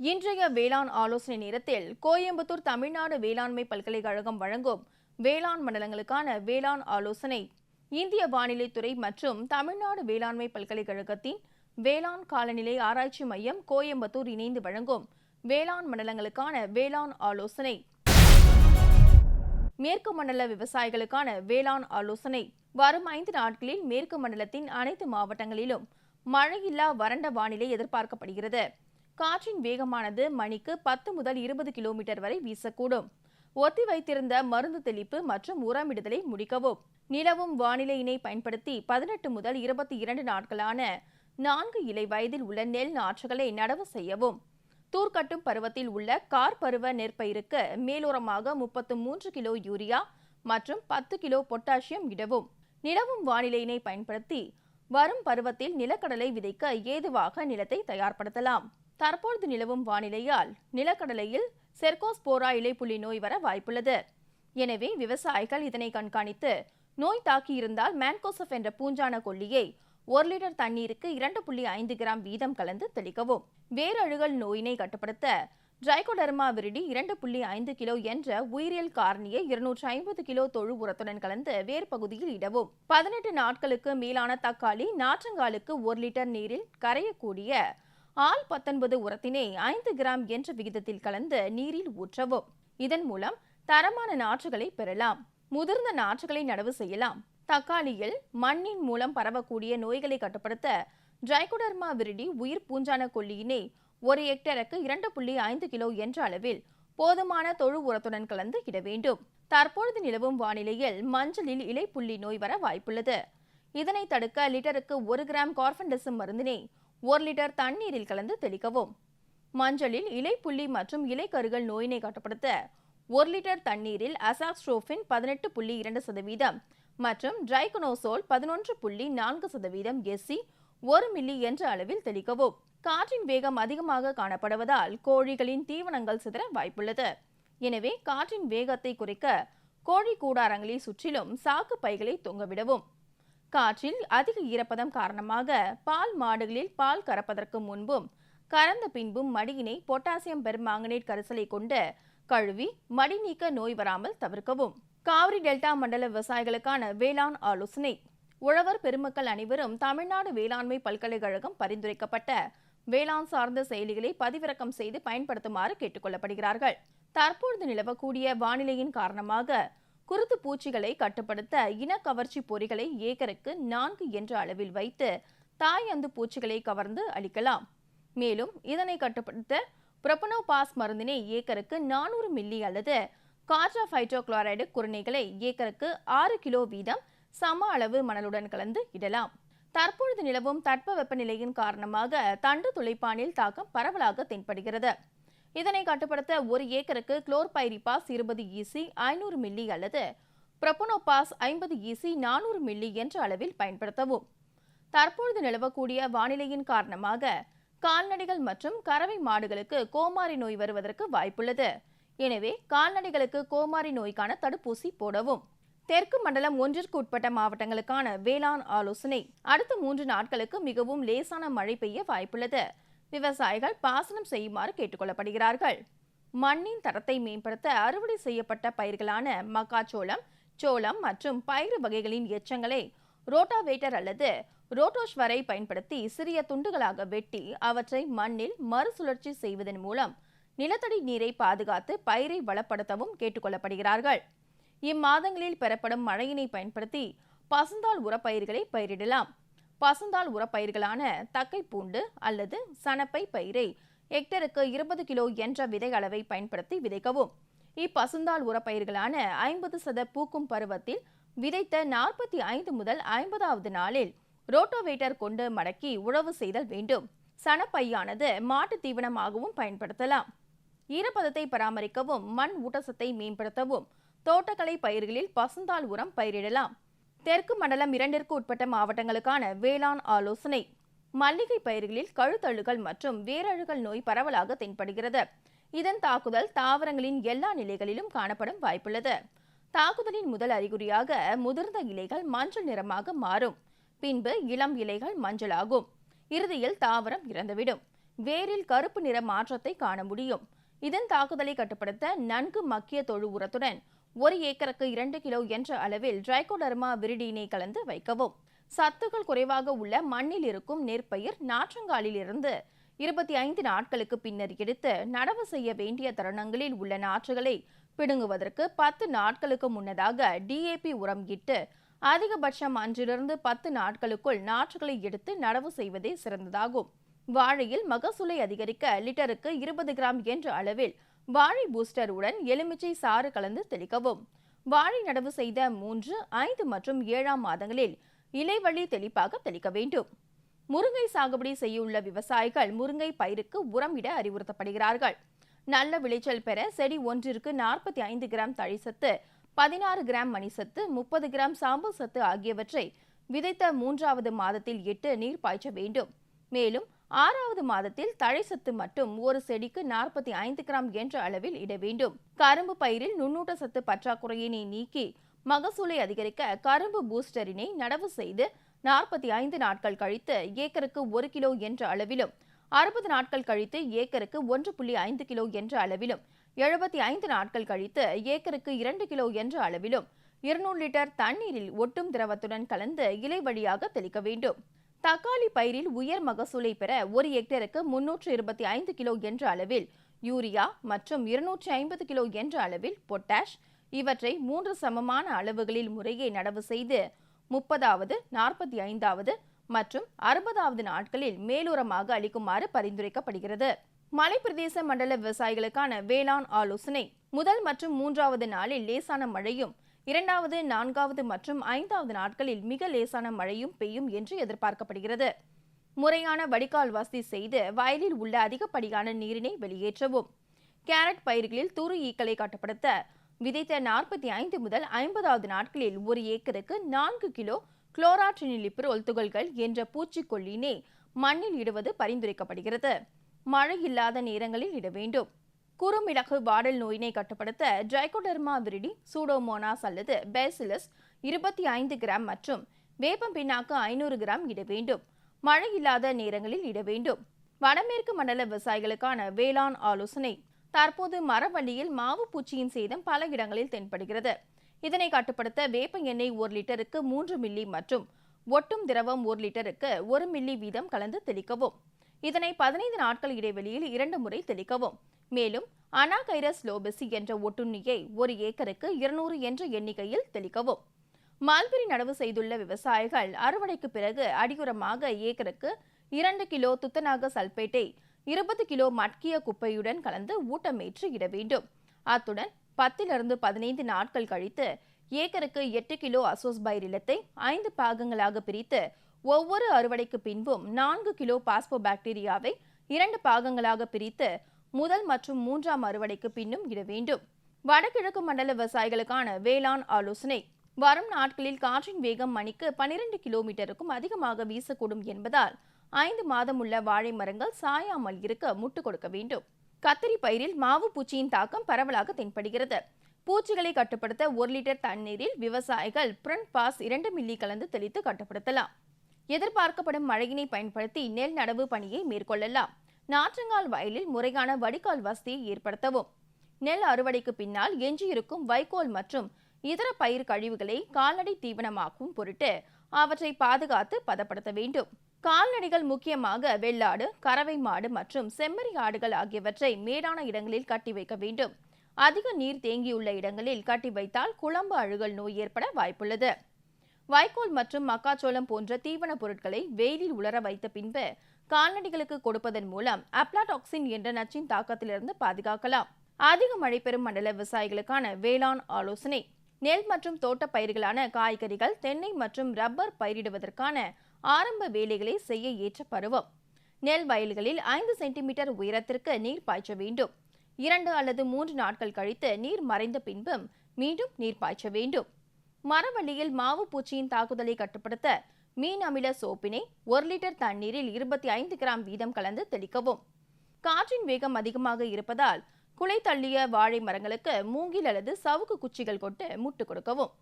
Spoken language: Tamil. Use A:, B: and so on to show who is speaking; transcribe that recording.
A: இன்றைய வேளாண் ஆலோசனை நேரத்தில் கோயம்புத்தூர் தமிழ்நாடு வேளாண்மை பல்கலைக்கழகம் வழங்கும் வேளாண் மண்டலங்களுக்கான வேளாண் ஆலோசனை. இந்திய வானிலைத்துறை மற்றும் தமிழ்நாடு வேளாண்மை பல்கலைக்கழகத்தின் வேளாண் காலநிலை ஆராய்ச்சி மையம் கோயம்புத்தூர் இணைந்து வழங்கும் வேளாண் மண்டலங்களுக்கான வேளாண் ஆலோசனை. மேற்கு மண்டல விவசாயிகளுக்கான வேளாண் ஆலோசனை. வரும் ஐந்து நாட்களில் மேற்கு மண்டலத்தின் அனைத்து மாவட்டங்களிலும் மழையில்லா வறண்ட வானிலை எதிர்பார்க்கப்படுகிறது. காற்றின் வேகமானது மணிக்கு பத்து முதல் இருபது கிலோமீட்டர் வரை வீசக்கூடும். ஒத்தி வைத்திருந்த மருந்து தெளிப்பு மற்றும் உரமிடுதலை முடிக்கவும். நிலவும் வானிலையினை பயன்படுத்தி பதினெட்டு முதல் இருபத்தி இரண்டு நாட்களான நான்கு இலை வயதில் உள்ள நெல் நாற்றுகளை நடவு செய்யவும். தூர்க்கட்டும் பருவத்தில் உள்ள கார் பருவ நெற்பயிருக்கு மேலோரமாக முப்பத்து மூன்று கிலோ யூரியா மற்றும் பத்து கிலோ பொட்டாசியம் இடவும். நிலவும் வானிலையினை பயன்படுத்தி வரும் பருவத்தில் நிலக்கடலை விதைக்க ஏதுவாக நிலத்தை தயார்படுத்தலாம். தற்பொழுது நிலவும் வானிலையால் நிலக்கடலையில் செர்கோஸ்போரா இலைப்புள்ளி நோய் வர வாய்ப்புள்ளது. எனவே விவசாயிகள் இதனை கண்காணித்து நோய் தாக்கியிருந்தால் மேன்கோசப் என்ற பூஞ்சான கொல்லியை ஒரு லிட்டர் தண்ணீருக்கு இரண்டு புள்ளி ஐந்து கிராம் வீதம் கலந்து தெளிக்கவும். வேரழுகல் நோயினை கட்டுப்படுத்த டிரைகோடர்மா விரிடி இரண்டு புள்ளி ஐந்து கிலோ என்ற உயிரியல் காரணியை இருநூற்றி ஐம்பது கிலோ தொழு உரத்துடன் கலந்து வேர் பகுதியில் இடவும். பதினெட்டு நாட்களுக்கு மேலான தக்காளி நாற்றங்காலுக்கு ஒரு லிட்டர் நீரில் கரையக்கூடிய ஆள் பத்தொன்பது உரத்தினை ஐந்து கிராம் என்ற விகிதத்தில் கலந்து நீரில் ஊற்றவும். இதன் மூலம் தரமான நாற்றுகளை பெறலாம். முதிர்ந்த நாற்றுகளை நடவு செய்யலாம். தக்காளியில் மண்ணின் மூலம் பரவக்கூடிய நோய்களை கட்டுப்படுத்த டிரைகோடர்மா விரிடி உயிர் பூஞ்சான கொல்லியினை ஒரு ஹெக்டருக்கு இரண்டு புள்ளி ஐந்து கிலோ என்ற அளவில் போதுமான தொழு உரத்துடன் கலந்து இட வேண்டும். தற்பொழுது நிலவும் வானிலையில் மஞ்சளில் இலைப்புள்ளி நோய் வர வாய்ப்புள்ளது. இதனை தடுக்க லிட்டருக்கு ஒரு கிராம் கார்பன்டசம் மருந்தினை ஒரு லிட்டர் தண்ணீரில் கலந்து தெளிக்கவும். மஞ்சளில் இலைப்புள்ளி மற்றும் இலைக்கருகள் நோயினை கட்டுப்படுத்த ஒரு லிட்டர் தண்ணீரில் அசாக்ஸ்ட்ரோஃபின் பதினெட்டு புள்ளி இரண்டு சதவீதம் மற்றும் டிரைகனோசோல் பதினொன்று புள்ளி நான்கு சதவீதம் எஸ்சி ஒரு மில்லி என்ற அளவில் தெளிக்கவும். காற்றின் வேகம் அதிகமாக காணப்படுவதால் கோழிகளின் தீவனங்கள் சிதற வாய்ப்புள்ளது. எனவே காற்றின் வேகத்தை குறைக்க கோழி கூடாரங்களை சுற்றிலும் சாக்கு பைகளை தொங்கவிடவும். காற்றில் அதிக ஈரப்பதம் காரணமாக பால் மாடுகளில் பால் கறப்பதற்கு முன்பும் கறந்த பின்பும் மடியினை பொட்டாசியம் பெர்மாங்கனேட் கரிசலை கொண்டு கழுவி மடி நீக்க நோய் வராமல் தவிர்க்கவும். காவிரி டெல்டா மண்டல விவசாயிகளுக்கான வேளாண் ஆலோசனை. உழவர் பெருமக்கள் அனைவரும் தமிழ்நாடு வேளாண்மை பல்கலைக்கழகம் பரிந்துரைக்கப்பட்ட வேளாண் சார்ந்த செயலிகளை பதிவிறக்கம் செய்து பயன்படுத்துமாறு கேட்டுக்கொள்ளப்படுகிறார்கள். தற்பொழுது நிலவக்கூடிய வானிலையின் காரணமாக குருத்து பூச்சிகளை கட்டுப்படுத்த இனக்கவர்ச்சி பொறிகளை ஏக்கருக்கு நான்கு என்ற அளவில் வைத்து தாய் அந்து பூச்சிகளை கவர்ந்து அளிக்கலாம் மேலும் இதனை கட்டுப்படுத்த புரொபனோபாஸ் மருந்தினை ஏக்கருக்கு நானூறு மில்லி அல்லது காட்ரா ஃபைட்ரோகுளோரைடு குருணைகளை ஏக்கருக்கு ஆறு கிலோ வீதம் சம அளவு மணலுடன் கலந்து இடலாம். தற்பொழுது நிலவும் தட்பவெப்பநிலையின் காரணமாக தண்டு துளைப்பானில் தாக்கம் பரவலாக தென்படுகிறது. இதனை கட்டுப்படுத்த ஒரு ஏக்கருக்கு குளோர்பைரிபாஸ் இருபது ஈசி ஐநூறு மில்லி அல்லது ப்ரொபனோபாஸ் ஐம்பது ஈசி நானூறு மில்லி என்ற அளவில் பயன்படுத்தவும். தற்பொழுது நிலவக்கூடிய வானிலையின் காரணமாக கால்நடைகள் மற்றும் கறவை மாடுகளுக்கு கோமாரி நோய் வருவதற்கு வாய்ப்புள்ளது. எனவே கால்நடைகளுக்கு கோமாரி நோய்க்கான தடுப்பூசி போடவும். தெற்கு மண்டலம் ஒன்றிற்கு உட்பட்ட மாவட்டங்களுக்கான வேளாண் ஆலோசனை. அடுத்த மூன்று நாட்களுக்கு மிகவும் லேசான மழை பெய்ய வாய்ப்புள்ளது. விவசாயிகள் பாசனம் செய்யுமாறு கேட்டுக்கொள்ளப்படுகிறார்கள். மண்ணின் தரத்தை மேம்படுத்த அறுவடை செய்யப்பட்ட பயிர்களான மக்காச்சோளம் சோளம் மற்றும் பயிறு வகைகளின் எச்சங்களை ரோட்டாவேட்டர் அல்லது ரோட்டோஷ்வரை பயன்படுத்தி சிறிய துண்டுகளாக வெட்டி அவற்றை மண்ணில் மறுசுழற்சி செய்வதன் மூலம் நிலத்தடி நீரை பாதுகாத்து பயிரை வளப்படுத்தவும் கேட்டுக்கொள்ளப்படுகிறார்கள். இம்மாதங்களில் பெறப்படும் மழையினை பயன்படுத்தி பசுந்தாள் உரப்பயிர்களை பயிரிடலாம். பசுந்தாள் உரப்பயிர்களான தக்கை பூண்டு அல்லது சணப்பை பயிரை ஹெக்டருக்கு இருபது கிலோ என்ற விதை அளவை பயன்படுத்தி விதைக்கவும். இப்பசுந்தாள் உரப்பயிர்களான ஐம்பது சத பூக்கும் பருவத்தில் விதைத்த நாற்பத்தி ஐந்து முதல் ஐம்பதாவது நாளில் ரோட்டோவேட்டர் கொண்டு மடக்கி உழவு செய்தல் வேண்டும். சணப்பையானது மாட்டு தீவனமாகவும் பயன்படுத்தலாம். ஈரப்பதத்தை பராமரிக்கவும் மண் ஊட்டச்சத்தை மேம்படுத்தவும் தோட்டக்கலை பயிர்களில் பசுந்தாள் உரம் பயிரிடலாம். தெற்கு மண்டலம் இரண்டிற்கு உட்பட்ட மாவட்டங்களுக்கான வேளாண் ஆலோசனை. மல்லிகை பயிர்களில் கழுத்தழுகள் மற்றும் வேரழுகல் நோய் பரவலாக தென்படுகிறது. இதன் தாக்குதல் தாவரங்களின் எல்லா நிலைகளிலும் காணப்படும் வாய்ப்புள்ளது. தாக்குதலின் முதல் அறிகுறியாக முதிர்ந்த இலைகள் மஞ்சள் நிறமாக மாறும். பின்பு இளம் இலைகள் மஞ்சளாகும். இறுதியில் தாவரம் இறந்துவிடும். வேரில் கருப்பு நிற மாற்றத்தை காண முடியும். இதன் தாக்குதலை கட்டுப்படுத்த நன்கு மக்கிய தொழு உரத்துடன் ஒரு ஏக்கருக்கு இரண்டு கிலோ என்ற அளவில் ட்ரைகோடர்மா விரிடினை கலந்து வைக்கவும். சத்துக்கள் குறைவாக உள்ள மண்ணில் இருக்கும் நெற்பயிர் நாற்றங்காலிலிருந்து இருபத்தி ஐந்து நாட்களுக்கு பின்னர் எடுத்து நடவு செய்ய வேண்டிய தருணங்களில் உள்ள நாற்றுகளை பிடுங்குவதற்கு பத்து நாட்களுக்கு முன்னதாக டிஏபி உரம் இட்டு அதிகபட்சம் அன்றிலிருந்து பத்து நாட்களுக்குள் நாற்றுகளை எடுத்து நடவு செய்வதே சிறந்ததாகும். வாழையில் மகசூலை அதிகரிக்க லிட்டருக்கு இருபது கிராம் என்ற அளவில் வாழை பூஸ்டர் உடன் எலுமிச்சை சாறு கலந்து தெளிக்கவும். வாழை நடவு செய்த மூன்று ஐந்து மற்றும் ஏழாம் மாதங்களில் இலைவழி தெளிப்பாக தெளிக்க வேண்டும். முருங்கை சாகுபடி செய்யுள்ள விவசாயிகள் முருங்கை பயிருக்கு உரம் இட அறிவுறுத்தப்படுகிறார்கள். நல்ல விளைச்சல் பெற செடி ஒன்றிற்கு நாற்பத்தி ஐந்து கிராம் தழிசத்து பதினாறு கிராம் மணிசத்து முப்பது கிராம் சாம்பல் சத்து ஆகியவற்றை விதைத்த மூன்றாவது மாதத்தில் இட்டு நீர் பாய்ச்ச வேண்டும். மேலும் ஆறாவது மாதத்தில் தழைசத்து மட்டும் ஒரு செடிக்கு நாற்பத்தி ஐந்து கிராம் என்ற அளவில் இட வேண்டும். கரும்பு பயிரில் நுண்ணூட்ட சத்து பற்றாக்குறையினை நீக்கி மகசூலை அதிகரிக்க கரும்பு பூஸ்டரினை நடவு செய்து நாற்பத்தி ஐந்து நாட்கள் கழித்து ஏக்கருக்கு ஒரு கிலோ என்ற அளவிலும் அறுபது நாட்கள் கழித்து ஏக்கருக்கு ஒன்று புள்ளி ஐந்து கிலோ என்ற அளவிலும் எழுபத்தி ஐந்து நாட்கள் கழித்து ஏக்கருக்கு இரண்டு கிலோ என்ற அளவிலும் இருநூறு லிட்டர் தண்ணீரில் ஒட்டும் திரவத்துடன் கலந்து இலை வழியாக தெளிக்க வேண்டும். தக்காளி பயிரில் உயர் மகசூலை பெற ஒரு ஹெக்டருக்கு முன்னூற்று இருபத்தி ஐந்து கிலோ என்ற அளவில் யூரியா மற்றும் இருநூற்றி ஐம்பது கிலோ என்ற அளவில் பொட்டாஷ் இவற்றை மூன்று சமமான அளவுகளில் முறையே நடவு செய்து முப்பதாவது நாற்பத்தி ஐந்தாவது மற்றும் அறுபதாவது நாட்களில் மேலுரமாக அளிக்குமாறு பரிந்துரைக்கப்படுகிறது. மலைப்பிரதேச மண்டல விவசாயிகளுக்கான வேளாண் ஆலோசனை. முதல் மற்றும் மூன்றாவது நாளில் லேசான மழையும் இரண்டாவது நான்காவது மற்றும் ஐந்தாவது நாட்களில் மிக லேசான மழையும் பெய்யும் என்று எதிர்பார்க்கப்படுகிறது. முறையான வடிகால் வசதி செய்து வயலில் உள்ள அதிகப்படியான நீரினை வெளியேற்றவும். கேரட் பயிர்களில் துரு ஈக்களை கட்டுப்படுத்த விதைத்த நாற்பத்தி ஐந்து முதல் ஐம்பதாவது நாட்களில் ஒரு ஏக்கருக்கு நான்கு கிலோ குளோராட்ரினிலிப்ரோல் துகள்கள் என்ற பூச்சிக்கொல்லினை மண்ணில் இடுவது பரிந்துரைக்கப்படுகிறது. மழை இல்லாத நேரங்களில் இட வேண்டும். குறுமிளகு வாடல் நோயினை கட்டுப்படுத்த ட்ரைகோடெர்மா விரிடி சூடோமோனாஸ் அல்லது பேசிலஸ் இருபத்தி ஐந்து கிராம் மற்றும் வேப்பம் பின்னாக்கு ஐநூறு கிராம் இட வேண்டும். மழை இல்லாத நேரங்களில் இட வேண்டும். வடமேற்கு மண்டல விவசாயிகளுக்கான வேளாண் ஆலோசனை. தற்போது மரவள்ளியில் மாவு பூச்சியின் சேதம் பல இடங்களில் தென்படுகிறது. இதனை கட்டுப்படுத்த வேப்ப எண்ணெய் ஒரு லிட்டருக்கு மூன்று மில்லி மற்றும் ஒட்டும் திரவம் ஒரு லிட்டருக்கு ஒரு மில்லி வீதம் கலந்து தெளிக்கவும். இதனை பதினைந்து நாட்கள் இடைவெளியில் இரண்டு முறை தெளிக்கவும். மேலும் அனாகைரஸ் லோபெசி என்ற ஒட்டுண்ணியை ஒரு ஏக்கருக்கு இருநூறு என்ற எண்ணிக்கையில் தெளிக்கவும். மால்பெரி நடவு செய்துள்ள விவசாயிகள் அறுவடைக்கு பிறகு அடியுரமாக ஏக்கருக்கு இரண்டு கிலோ துத்தநாக சல்பேட்டை இருபது கிலோ மட்கிய குப்பையுடன் கலந்து ஊட்டமேற்று இட வேண்டும். அத்துடன் பத்திலிருந்து பதினைந்து நாட்கள் கழித்து ஏக்கருக்கு எட்டு கிலோ அசோஸ்பைரிலத்தை ஐந்து பாகங்களாக பிரித்து ஒவ்வொரு அறுவடைக்கு பின்பும் நான்கு கிலோ பாஸ்போ பாக்டீரியாவை இரண்டு பாகங்களாக பிரித்து முதல் மற்றும் மூன்றாம் அறுவடைக்கு பின்னும் இட வேண்டும். வடகிழக்கு மண்டல விவசாயிகளுக்கான வேளாண் ஆலோசனை. வரும் நாட்களில் காற்றின் வேகம் மணிக்கு பனிரெண்டு கிலோமீட்டருக்கும் அதிகமாக வீசக்கூடும் என்பதால் ஐந்து மாதம் உள்ள வாழை மரங்கள் சாயாமல் இருக்க முட்டு கொடுக்க வேண்டும். கத்திரி பயிரில் மாவு பூச்சியின் தாக்கம் பரவலாக தென்படுகிறது. பூச்சிகளை கட்டுப்படுத்த ஒரு லிட்டர் தண்ணீரில் விவசாயிகள் பிரண்ட் பாஸ் இரண்டு மில்லி கலந்து தெளித்து கட்டுப்படுத்தலாம். எதிர்பார்க்கப்படும் மழையினை பயன்படுத்தி நெல் நடவு பணியை மேற்கொள்ளலாம். நாற்றங்கால் வயலில் முறையான வடிகால் வசதியை ஏற்படுத்தவும். நெல் அறுவடைக்கு பின்னால் எஞ்சியிருக்கும் வைக்கோல் மற்றும் இதர பயிர் கழிவுகளை கால்நடை தீவனமாக்கும் பொருட்டு அவற்றை பாதுகாத்து பதப்படுத்த வேண்டும். கால்நடைகள் முக்கியமாக வெள்ளாடு கறவை மாடு மற்றும் செம்மறி ஆடுகள் ஆகியவற்றை மேடான இடங்களில் கட்டி வைக்க வேண்டும். அதிக நீர் தேங்கியுள்ள இடங்களில் கட்டி வைத்தால் குழம்பு அழுகல் நோய் ஏற்பட வாய்ப்புள்ளது. வைக்கோல் மற்றும் மக்காச்சோளம் போன்ற தீவன பொருட்களை வெயிலில் உலர வைத்த பின்பு கால்நடைகளுக்கு கொடுப்பதன் மூலம் அப்ளாடாக்சின் என்ற நச்சின் தாக்கத்திலிருந்து பாதுகாக்கலாம். அதிக மழை பெறும் மண்டல விவசாயிகளுக்கான வேளாண் ஆலோசனை. நெல் மற்றும் தோட்ட பயிர்களான காய்கறிகள் தென்னை மற்றும் ரப்பர் பயிரிடுவதற்கான ஆரம்ப வேலைகளை செய்ய ஏற்ற பருவம். நெல் வயல்களில் ஐந்து சென்டிமீட்டர் உயரத்திற்கு நீர் பாய்ச்ச வேண்டும். இரண்டு அல்லது மூன்று நாட்கள் கழித்து நீர் மறைந்த பின்பும் மீண்டும் நீர் பாய்ச்ச வேண்டும். மரவள்ளியில் மாவு பூச்சியின் தாக்குதலை கட்டுப்படுத்த மீன் அமில சோப்பினை ஒரு லிட்டர் தண்ணீரில் இருபத்தி ஐந்து கிராம் வீதம் கலந்து தெளிக்கவும். காற்றின் வேகம் அதிகமாக இருப்பதால் குலை தள்ளிய வாழை மரங்களுக்கு மூங்கில் அல்லது சவுக்கு குச்சிகள் கொண்டு முட்டு கொடுக்கவும்.